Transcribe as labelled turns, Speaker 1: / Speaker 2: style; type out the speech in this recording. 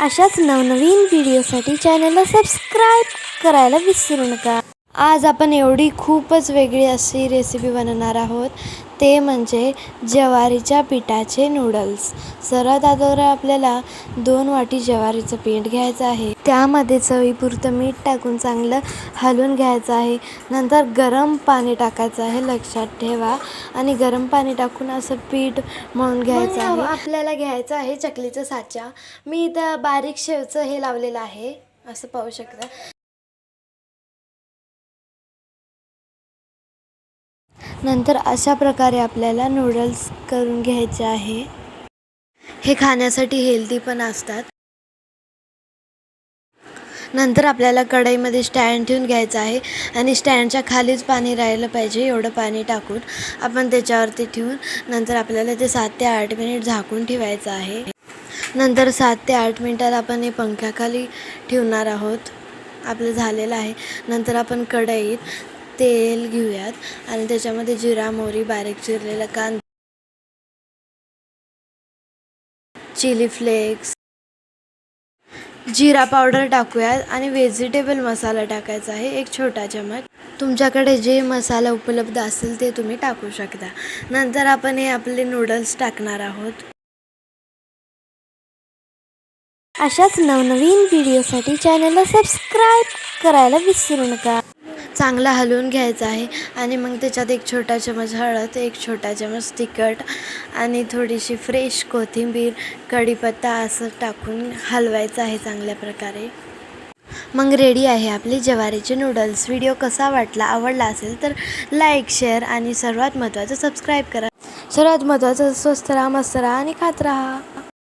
Speaker 1: अशाच नवनवीन व्हिडिओसाठी चॅनलला सबस्क्राईब करायला विसरू नका. आज आपण एवढी खूपच वेगळी अशी रेसिपी बनवणार आहोत. ते म्हणजे ज्वारीच्या पिठाचे नूडल्स सर्वात अगोदर आपल्याला दोन वाटी ज्वारीचं पीठ घ्यायचं आहे. त्यामध्ये चवीपुरतं मीठ टाकून चांगलं हलवून घ्यायचं आहे. नंतर गरम पाणी टाकायचं आहे लक्षात ठेवा. आणि गरम पाणी टाकून असं पीठ मळून घ्यायचं आहे. आपल्याला घ्यायचं आहे चकलीचं साचा मी इथं बारीक शेवचं हे लावलेलं आहे. असं पाहू शकता. नंतर अशा प्रकारे आपल्याला नूडल्स करून घ्यायचे आहे. हे खाण्यासाठी हेल्दी पण असतात. नंतर आपल्याला कढईमध्ये स्टँड ठेवून घ्यायचं आहे आणि स्टँडच्या खालीच पाणी राहिलं पाहिजे एवढं पाणी टाकून आपण त्याच्यावरती ठेवून नंतर आपल्याला ते सात ते आठ मिनिट झाकून ठेवायचं आहे. नंतर सात ते आठ मिनिटात आपण हे पंख्याखाली ठेवणार आहोत. आपलं झालेलं आहे. नंतर आपण कढईत तेल घेऊयात. आणि त्याच्यामध्ये जिरा मोहरी बारीक चिरलेला कांदा चिली फ्लेक्स जिरा पावडर टाकूयात. आणि व्हेजिटेबल मसाला टाकायचा आहे एक छोटा चमच तुमच्याकडे जे मसाला उपलब्ध असेल ते तुम्ही टाकू शकता. नंतर आपण हे आपले नूडल्स टाकणार आहोत. अशाच नवनवीन व्हिडिओसाठी चॅनलला सबस्क्राईब करायला विसरू नका. चांगला हलवून घ्यायचा आहे. आणि मग त्याच्यात एक छोटा चमच हळद एक छोटा चमच तिखट आणि थोडीशी फ्रेश कोथिंबीर कढीपत्ता असं टाकून हलवायचं आहे चांगल्या प्रकारे. मग रेडी आहे आपली ज्वारीचे नूडल्स व्हिडिओ कसा वाटला आवडला असेल तर लाईक शेअर आणि सर्वात महत्त्वाचं सबस्क्राईब करा. सर्वात महत्त्वाचं स्वस्त राहा मस्त राहा आणि खात राहा.